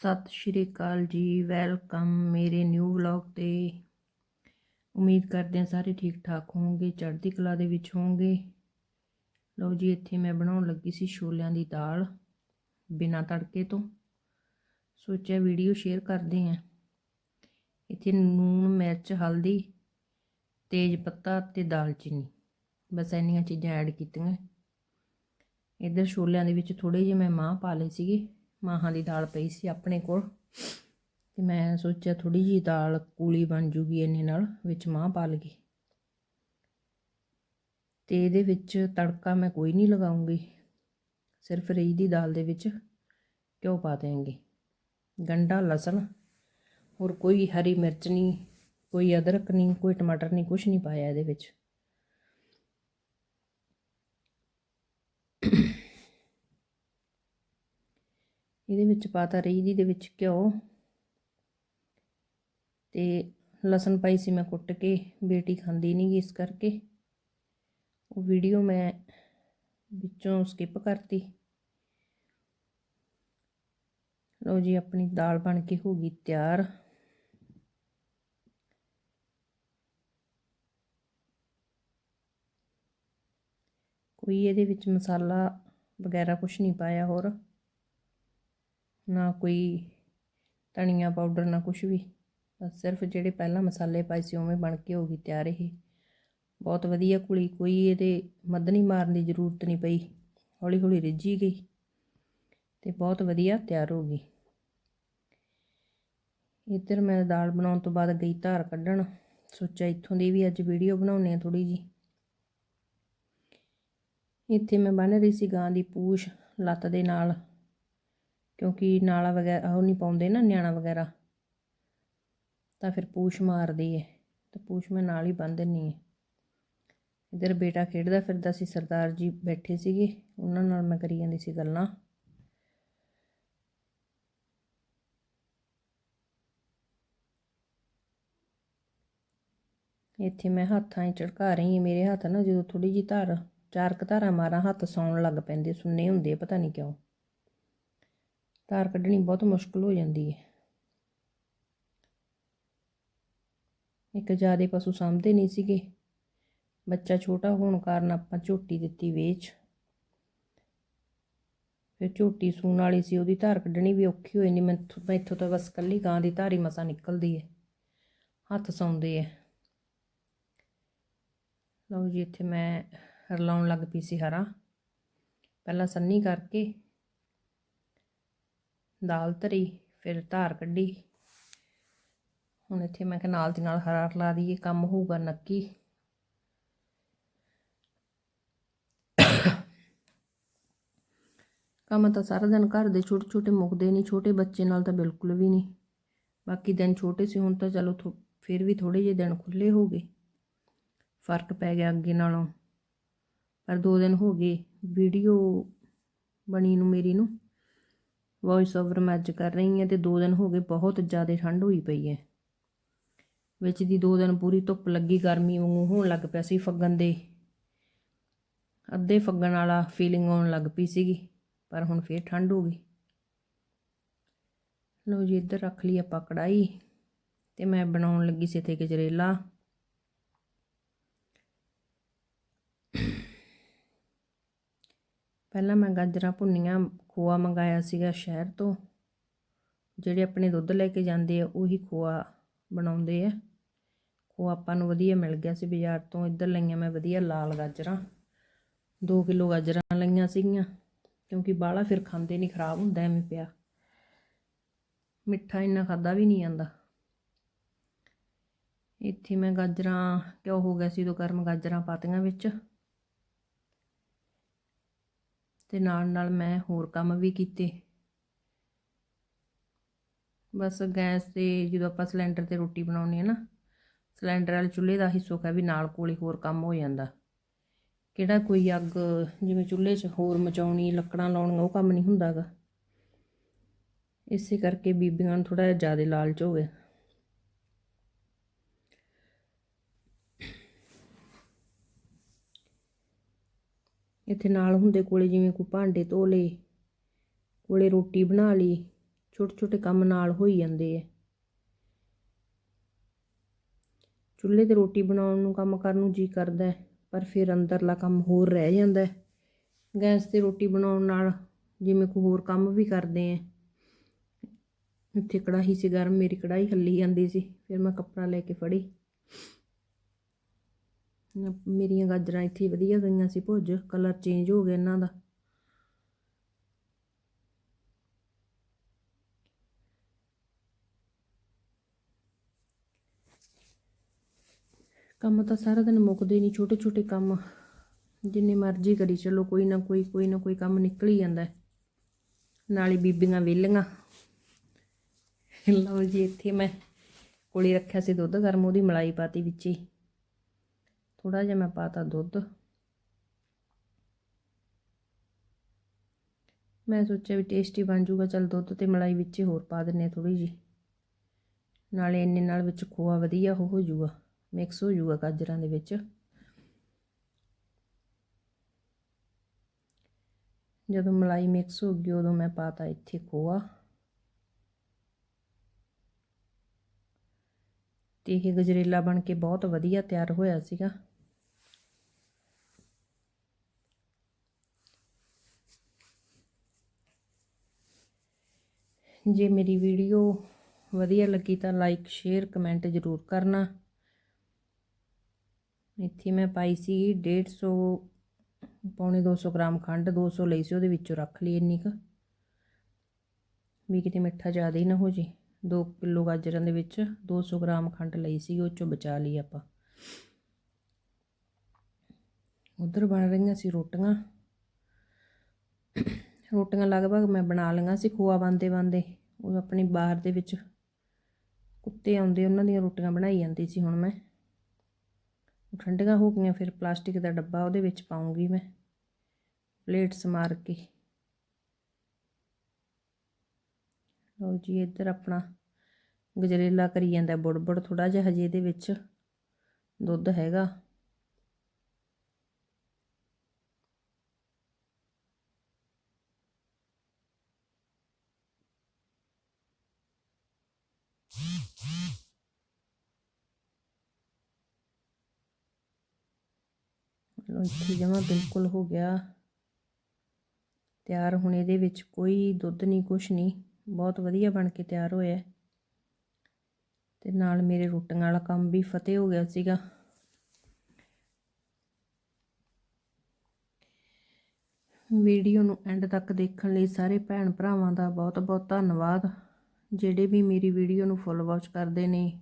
ਸਤਿ ਸ਼੍ਰੀ ਅਕਾਲ ਜੀ, ਵੈਲਕਮ ਮੇਰੇ ਨਿਊ ਵਲੌਗ ਤੇ। ਉਮੀਦ ਕਰਦੇ ਹਾਂ ਸਾਰੇ ਠੀਕ ਠਾਕ ਹੋਵੋਗੇ ਚੜ੍ਹਦੀ ਕਲਾ ਦੇ ਵਿੱਚ ਹੋਵੋਗੇ ਲਓ ਜੀ, ਇੱਥੇ ਮੈਂ ਬਣਾਉਣ ਲੱਗੀ ਸੀ ਛੋਲਿਆਂ ਦੀ ਦਾਲ ਬਿਨਾਂ ਤੜਕੇ ਤੋਂ। ਸੋਚਿਆ ਵੀਡੀਓ ਸ਼ੇਅਰ ਕਰਦੇ ਹਾਂ। ਇੱਥੇ ਨੂਣ, ਮਿਰਚ, ਹਲਦੀ, ਤੇਜ ਪੱਤਾ ਤੇ ਦਾਲਚੀਨੀ। ਬਸ ਇੰਨੀਆਂ ਚੀਜ਼ਾਂ ਐਡ ਕੀਤੀਆਂ। ਇੱਧਰ ਛੋਲਿਆਂ ਦੇ ਵਿੱਚ ਥੋੜੇ ਜਿਹੇ ਮੈਂ ਮਾਂਹ ਪਾ ਲਏ ਸੀਗੇ। ਮਾਹਾਂ ਦੀ ਦਾਲ ਪਈ ਸੀ ਆਪਣੇ ਕੋਲ। ਤੇ ਮੈਂ ਸੋਚਿਆ ਥੋੜੀ ਜੀ ਦਾਲ ਕੂਲੀ ਬਣ ਜੂਗੀ ਇੰਨੇ ਨਾਲ, ਵਿੱਚ ਮਾਂਹ ਪਾ ਲਗੀ ਤੇ ਇਹਦੇ ਵਿੱਚ ਤੜਕਾ ਮੈਂ ਕੋਈ ਨਹੀਂ ਲਗਾਉਂਗੀ। ਸਿਰਫ ਰਹੀ ਦੀ ਦਾਲ ਦੇ ਵਿੱਚ ਘਿਓ ਪਾ ਦੇਵਾਂਗੇ ਗੰਡਾ, ਲਸਣ, ਹੋਰ ਕੋਈ ਹਰੀ ਮਿਰਚ ਨਹੀਂ, ਕੋਈ ਅਦਰਕ ਨਹੀਂ, ਕੋਈ ਟਮਾਟਰ ਨਹੀਂ ਕੁਝ ਨਹੀਂ ਪਾਇਆ ਇਹਦੇ ਵਿੱਚ। ਇਹਦੇ ਵਿੱਚ ਪਾਤਾ ਰਹੀ ਦੀ ਦੇ ਵਿੱਚ ਘਿਓ ਤੇ ਲਸਣ ਪਾਈ ਸੀ ਮੈਂ ਕੁੱਟ ਕੇ, ਬੇਟੀ ਖਾਂਦੀ ਨਹੀਂ ਗੀ ਇਸ ਕਰਕੇ। ਉਹ ਵੀਡੀਓ ਮੈਂ ਵਿੱਚੋਂ ਸਕਿਪ ਕਰਤੀ। ਲਓ ਜੀ, ਆਪਣੀ ਦਾਲ ਬਣ ਕੇ ਹੋ ਗਈ ਤਿਆਰ। ਕੋਈ ਇਹਦੇ ਵਿੱਚ ਮਸਾਲਾ ਵਗੈਰਾ ਕੁਝ ਨਹੀਂ ਪਾਇਆ ਹੋਰ। ਨਾ ਕੋਈ ਧਨੀਆ ਪਾਊਡਰ, ਨਾ ਕੁਝ ਵੀ। ਬਸ ਸਿਰਫ ਜਿਹੜੇ ਪਹਿਲਾਂ ਮਸਾਲੇ ਪਾਏ ਸੀ ਉਵੇਂ ਬਣ ਕੇ ਹੋ ਗਈ ਤਿਆਰ ਇਹ। ਬਹੁਤ ਵਧੀਆ ਕੁਲੀ, ਕੋਈ ਇਹਦੇ ਮੱਧਨੀ ਮਾਰਨ ਦੀ ਜ਼ਰੂਰਤ ਨਹੀਂ ਪਈ। ਹੌਲੀ ਹੌਲੀ ਰਿੱਝੀ ਗਈ ਤੇ ਬਹੁਤ ਵਧੀਆ ਤਿਆਰ ਹੋ ਗਈ। ਇੱਧਰ ਮੈਂ ਦਾਲ ਬਣਾਉਣ ਤੋਂ ਬਾਅਦ ਗਈ ਧਾਰ ਕੱਢਣ। ਸੋਚਿਆ ਇੱਥੋਂ ਦੀ ਵੀ ਅੱਜ ਵੀਡੀਓ ਬਣਾਉਣੀ ਆ ਥੋੜੀ ਜੀ ਇੱਥੇ ਮੈਂ ਬੰਨ ਰਹੀ ਸੀ ਗਾਂ ਦੀ ਪੂਛ ਲੱਤ ਦੇ ਨਾਲ। ਕਿਉਂਕਿ ਨਾਲਾ ਵਗੈਰਾ ਉਹ ਨਹੀਂ ਪਾਉਂਦੇ ਨਾ ਨਿਆਣਾ ਵਗੈਰਾ। ਤਾਂ ਫਿਰ ਪੂਛ ਮਾਰਦੀ ਹੈ ਤਾਂ ਪੂਛ ਮੈਂ ਨਾਲ ਹੀ ਬੰਨ ਦਿੰਨੀ ਹੈ ਇਧਰ ਬੇਟਾ ਖੇਡਦਾ ਫਿਰਦਾ ਸੀ, ਸਰਦਾਰ ਜੀ ਬੈਠੇ ਸੀਗੇ। ਉਹਨਾਂ ਨਾਲ ਮੈਂ ਕਰੀ ਜਾਂਦੀ ਸੀ ਗੱਲਾਂ। ਇੱਥੇ ਮੈਂ ਹੱਥਾਂ 'ਚ ਝੜਕਾ ਰਹੀ ਹਾਂ ਮੇਰੇ ਹੱਥ ਨਾ ਜਦੋਂ ਥੋੜੀ ਜੀ ਧਾਰ ਚਾਰ ਕੁ ਧਾਰਾਂ ਮਾਰਾਂ, ਹੱਥ ਸੌਣ ਲੱਗ ਪੈਂਦੇ, ਸੁੰਨੇ ਹੁੰਦੇ ਪਤਾ ਨਹੀਂ ਕਿਉਂ। ਧਾਰ ਕੱਢਣੀ ਬਹੁਤ ਮੁਸ਼ਕਲ ਹੋ ਜਾਂਦੀ ਹੈ। ਇੱਕ ਜਿਆਦੇ ਪਸ਼ੂ ਸਾਂਭਦੇ ਨਹੀਂ ਸੀਗੇ। ਬੱਚਾ ਛੋਟਾ ਹੋਣ ਕਾਰਨ ਆਪਾਂ ਝੋਟੀ ਦਿੱਤੀ ਵੇਚ। ਫਿਰ ਝੋਟੀ ਸੂਣ ਵਾਲੀ ਸੀ, ਉਹਦੀ ਧਾਰ ਕੱਢਣੀ ਵੀ ਔਖੀ ਹੋਈ ਨਹੀਂ ਮੈਂ ਇੱਥੋਂ ਤਾਂ ਬਸ ਕੱਲੀ ਗਾਂ ਦੀ ਧਾਰੀ ਮਸਾ ਨਿਕਲਦੀ ਹੈ। ਹੱਥ ਸੌਂਦੇ ਹੈ। ਲਓ ਜੀ, ਇੱਥੇ ਮੈਂ ਰਲਾਉਣ ਲੱਗ ਪਈ ਸੀ ਹਰਾ। ਪਹਿਲਾਂ ਸੰਨੀ ਕਰਕੇ ਦਾਲ ਧਰੀ, ਫਿਰ ਧਾਰ ਕੱਢੀ। ਹੁਣ ਇੱਥੇ ਮੈਂ ਕਿਹਾ ਨਾਲ ਦੀ ਨਾਲ ਹਰਾ ਲਾ ਦਈਏ, ਕੰਮ ਹੋਊਗਾ ਨੱਕੀ। ਕੰਮ ਤਾਂ ਸਾਰਾ ਦਿਨ ਘਰ ਦੇ ਛੋਟੇ ਛੋਟੇ ਮੁੱਕਦੇ ਨਹੀਂ, ਛੋਟੇ ਬੱਚੇ ਨਾਲ ਤਾਂ ਬਿਲਕੁਲ ਵੀ ਨਹੀਂ। ਬਾਕੀ ਦਿਨ ਛੋਟੇ ਸੀ, ਹੁਣ ਤਾਂ ਚਲੋ ਫਿਰ ਵੀ ਥੋੜੇ ਜਿਹੇ ਦਿਨ ਖੁੱਲੇ ਹੋ ਗਏ। ਫ਼ਰਕ ਪੈ ਗਿਆ ਅੱਗੇ ਨਾਲੋਂ। ਪਰ ਦੋ ਦਿਨ ਹੋ ਗਏ, ਵੀਡੀਓ ਬਣੀ ਨੂੰ ਮੇਰੀ ਨੂੰ। ਵੌਇਸ ਓਵਰ ਮੈਂ ਅੱਜ ਕਰ ਰਹੀ ਹਾਂ ਤੇ ਦੋ ਦਿਨ ਹੋ ਗਏ ਬਹੁਤ ਜ਼ਿਆਦਾ ਠੰਡ ਹੋਈ ਪਈ ਹੈ। ਵਿੱਚ ਦੀ ਦੋ ਦਿਨ ਪੂਰੀ ਧੁੱਪ ਲੱਗੀ, ਗਰਮੀ ਵਾਂਗੂ ਹੋਣ ਲੱਗ ਪਿਆ ਸੀ ਫੱਗਣ ਦੇ। ਅੱਧੇ ਫੱਗਣ ਵਾਲਾ ਫੀਲਿੰਗ ਆਉਣ ਲੱਗ ਪਈ ਸੀਗੀ, ਪਰ ਹੁਣ ਫੇਰ ਠੰਡ ਹੋ ਗਈ। ਲਓ ਜੀ, ਇੱਧਰ ਰੱਖ ਲਈ ਆਪਾਂ ਕੜਾਈ ਤੇ ਮੈਂ ਬਣਾਉਣ ਲੱਗੀ ਸੀ ਤੇ ਗਜਰੇਲਾ। ਪਹਿਲਾਂ ਮੈਂ ਗਾਜਰਾਂ ਭੁੰਨੀਆਂ ਖੋਆ ਮੰਗਾਇਆ ਸੀਗਾ ਸ਼ਹਿਰ ਤੋਂ। ਜਿਹੜੇ ਆਪਣੇ ਦੁੱਧ ਲੈ ਕੇ ਜਾਂਦੇ ਆ, ਉਹੀ ਖੋਆ ਬਣਾਉਂਦੇ ਆ। ਖੋਆ ਆਪਾਂ ਨੂੰ ਵਧੀਆ ਮਿਲ ਗਿਆ ਸੀ ਬਾਜ਼ਾਰ ਤੋਂ। ਇੱਧਰ ਲਈਆਂ ਮੈਂ ਵਧੀਆ ਲਾਲ ਗਾਜਰਾਂ। 2 ਕਿਲੋ ਗਾਜਰਾਂ ਲਈਆਂ ਸੀਗੀਆਂ, ਕਿਉਂਕਿ ਬਾਹਲਾ ਫਿਰ ਖਾਂਦੇ ਨਹੀਂ ਖਰਾਬ ਹੁੰਦਾ ਐਵੇਂ ਪਿਆ। ਮਿੱਠਾ ਇੰਨਾ ਖਾਦਾ ਵੀ ਨਹੀਂ ਜਾਂਦਾ। ਇੱਥੇ ਮੈਂ ਗਾਜਰਾਂ ਕਿਉਂ ਹੋ ਗਿਆ ਸੀ ਉਦੋਂ ਗਰਮ ਗਾਜਰਾਂ ਪਾਤੀਆਂ ਵਿੱਚ। ਤੇ ਨਾਲ ਨਾਲ ਮੈਂ ਹੋਰ ਕੰਮ ਵੀ ਕੀਤੇ। ਬਸ ਗੈਸ ਤੇ ਜਦੋਂ ਆਪਾਂ ਸਿਲੰਡਰ ਤੇ ਰੋਟੀ ਬਣਾਉਣੀ ਹੈ ਨਾ, ਸਿਲੰਡਰ ਵਾਲੇ ਚੁੱਲ੍ਹੇ ਦਾ ਹੀ ਸੁੱਖ ਹੈ ਵੀ ਨਾਲ ਕੋਲੇ ਹੋਰ ਕੰਮ ਹੋ ਜਾਂਦਾ। ਕਿਹੜਾ ਕੋਈ ਅੱਗ ਜਿਵੇਂ ਚੁੱਲ੍ਹੇ 'ਚ ਹੋਰ ਮਚਾਉਣੀ, ਲੱਕੜਾਂ ਲਾਉਣੀਆਂ, ਉਹ ਕੰਮ ਨਹੀਂ ਹੁੰਦਾਗਾ। ਇਸੇ ਕਰਕੇ ਬੀਬੀਆਂ ਨੂੰ ਥੋੜਾ ਜਿਹਾ ਜ਼ਿਆਦਾ ਲਾਲਚ ਹੋ ਗਿਆ। ਇੱਥੇ ਨਾਲ ਹੁੰਦੇ ਕੋਲੇ ਜਿਵੇਂ ਕੋਈ ਭਾਂਡੇ ਧੋ ਲਏ ਕੋਲੇ ਰੋਟੀ ਬਣਾ ਲਈ ਛੋਟੇ ਛੋਟੇ ਕੰਮ ਨਾਲ ਹੋਈ ਜਾਂਦੇ ਆ। ਚੁੱਲ੍ਹੇ ਤੇ ਰੋਟੀ ਬਣਾਉਣ ਨੂੰ ਕੰਮ ਕਰਨ ਨੂੰ ਜੀ ਕਰਦਾ ਪਰ ਫਿਰ ਅੰਦਰਲਾ ਕੰਮ ਹੋਰ ਰਹਿ ਜਾਂਦਾ ਗੈਸ ਤੇ ਰੋਟੀ ਬਣਾਉਣ ਨਾਲ ਜਿਵੇਂ ਕੋਈ ਹੋਰ ਕੰਮ ਵੀ ਕਰਦੇ ਆ। ਇੱਥੇ ਕੜਾਹੀ ਸੀ ਗਰਮ, ਮੇਰੀ ਕੜਾਹੀ ਹੱਲੀ ਜਾਂਦੀ ਸੀ, ਫਿਰ ਮੈਂ ਕੱਪੜਾ ਲੈ ਕੇ ਫੜੀ। ਮੇਰੀਆਂ ਗਾਜਰਾਂ ਇੱਥੇ ਵਧੀਆ ਗਈਆਂ ਸੀ ਭੁੱਜ ਕਲਰ ਚੇਂਜ ਹੋ ਗਿਆ ਇਹਨਾਂ ਦਾ। ਕੰਮ ਤਾਂ ਸਾਰਾ ਦਿਨ ਮੁੱਕਦੇ ਨਹੀਂ ਛੋਟੇ ਛੋਟੇ ਕੰਮ। ਜਿੰਨੇ ਮਰਜ਼ੀ ਕਰੀ ਚਲੋ, ਕੋਈ ਨਾ ਕੋਈ ਕੋਈ ਨਾ ਕੋਈ ਕੰਮ ਨਿਕਲ ਹੀ ਜਾਂਦਾ ਹੈ। ਨਾਲੇ ਬੀਬੀਆਂ ਵਿਹਲੀਆਂ। ਲਓ ਜੀ, ਇੱਥੇ ਮੈਂ ਕੋਲੇ ਰੱਖਿਆ ਸੀ ਦੁੱਧ ਗਰਮ, ਉਹਦੀ ਮਲਾਈ ਪਾਤੀ ਵਿੱਚ ਹੀ। ਥੋੜਾ ਜਿਹਾ ਮੈਂ ਪਾਤਾ ਦੁੱਧ। ਮੈਂ ਸੋਚਿਆ ਵੀ ਟੇਸਟੀ ਬਣ ਜਾਊਗਾ, ਚਲ ਦੁੱਧ ਤੇ ਮਲਾਈ ਵਿੱਚ ਹੋਰ ਪਾ ਦਿੰਨੇ ਥੋੜੀ ਜੀ ਨਾਲੇ ਇੰਨੇ ਨਾਲ ਵਿੱਚ ਖੋਆ ਵਧੀਆ ਉਹ ਹੋ ਜਾਊਗਾ ਮਿਕਸ ਹੋ ਜਾਊਗਾ ਗਾਜਰਾਂ ਦੇ ਵਿੱਚ। ਜਦੋਂ ਮਲਾਈ ਮਿਕਸ ਹੋ ਗਈ, ਉਦੋਂ ਮੈਂ ਪਾਤਾ ਇੱਥੇ ਖੋਆ। ਤੇ ਇਹ ਗਜਰੇਲਾ ਬਣ ਕੇ ਬਹੁਤ ਵਧੀਆ ਤਿਆਰ ਹੋਇਆ ਸੀਗਾ। ਜੇ ਮੇਰੀ ਵੀਡੀਓ ਵਧੀਆ ਲੱਗੀ ਤਾਂ ਲਾਈਕ ਸ਼ੇਅਰ ਕਮੈਂਟ ਜ਼ਰੂਰ ਕਰਨਾ। ਇੱਥੇ ਮੈਂ ਪਾਈ ਸੀ 150 ਪੌਣੇ 200 ਗ੍ਰਾਮ ਖੰਡ 200 ਲਈ ਸੀ, ਉਹਦੇ ਵਿੱਚੋਂ ਰੱਖ ਲਈ ਇੰਨੀ ਕੁ। ਵੀ ਕਿਤੇ ਮਿੱਠਾ ਜ਼ਿਆਦਾ ਹੀ ਨਾ ਹੋ ਜੇ। 2 ਕਿਲੋ ਗਾਜਰਾਂ ਦੇ ਵਿੱਚ 200 ਗ੍ਰਾਮ ਖੰਡ ਲਈ ਸੀ, ਉਹ ਚੋਂ ਬਚਾ ਲਈ ਆਪਾਂ। ਉਧਰ ਬਣ ਰਹੀਆਂ ਸੀ ਰੋਟੀਆਂ। ਰੋਟੀਆਂ ਲਗਭਗ ਮੈਂ ਬਣਾ ਲਈਆਂ ਸੀ ਖੋਆ ਬੰਦੇ ਬੰਦੇ ਉਹ ਆਪਣੀ ਬਾਹਰ ਦੇ ਵਿੱਚ ਕੁੱਤੇ ਆਉਂਦੇ, ਉਹਨਾਂ ਦੀਆਂ ਰੋਟੀਆਂ ਬਣਾਈ ਜਾਂਦੀ ਸੀ ਹੁਣ ਮੈਂ। ਠੰਡੀਆਂ ਹੋ ਗਈਆਂ, ਫਿਰ ਪਲਾਸਟਿਕ ਦਾ ਡੱਬਾ ਉਹਦੇ ਵਿੱਚ ਪਾਉਂਗੀ ਮੈਂ, ਪਲੇਟਸ ਮਾਰ ਕੇ। ਲਓ ਜੀ, ਇੱਧਰ ਆਪਣਾ ਗਜਰੇਲਾ ਕਰੀ ਜਾਂਦਾ ਬੁੜਬੁੜ ਥੋੜਾ ਜਿਹਾ ਹਜੇ ਇਹਦੇ ਵਿੱਚ ਦੁੱਧ ਹੈਗਾ। ਲਓ ਇੱਥੇ ਜਮਾ ਬਿਲਕੁਲ ਹੋ ਗਿਆ। ਤਿਆਰ ਹੁਣ ਇਹਦੇ ਵਿੱਚ ਕੋਈ ਦੁੱਧ ਨਹੀਂ, ਕੁਛ ਨਹੀਂ। ਬਹੁਤ ਵਧੀਆ ਬਣ ਕੇ ਤਿਆਰ ਹੋਇਆ ਤੇ ਨਾਲ ਮੇਰੇ ਰੋਟੀਆਂ ਵਾਲਾ ਕੰਮ ਵੀ ਫਤਿਹ ਹੋ ਗਿਆ ਸੀਗਾ। ਵੀਡੀਓ ਨੂੰ ਐਂਡ ਤੱਕ ਦੇਖਣ ਲਈ ਸਾਰੇ ਭੈਣ ਭਰਾਵਾਂ ਦਾ ਬਹੁਤ ਬਹੁਤ ਧੰਨਵਾਦ। ਜਿਹੜੇ ਵੀ ਮੇਰੀ ਵੀਡੀਓ ਨੂੰ ਫੁੱਲ ਵਾਚ ਕਰਦੇ ਨੇ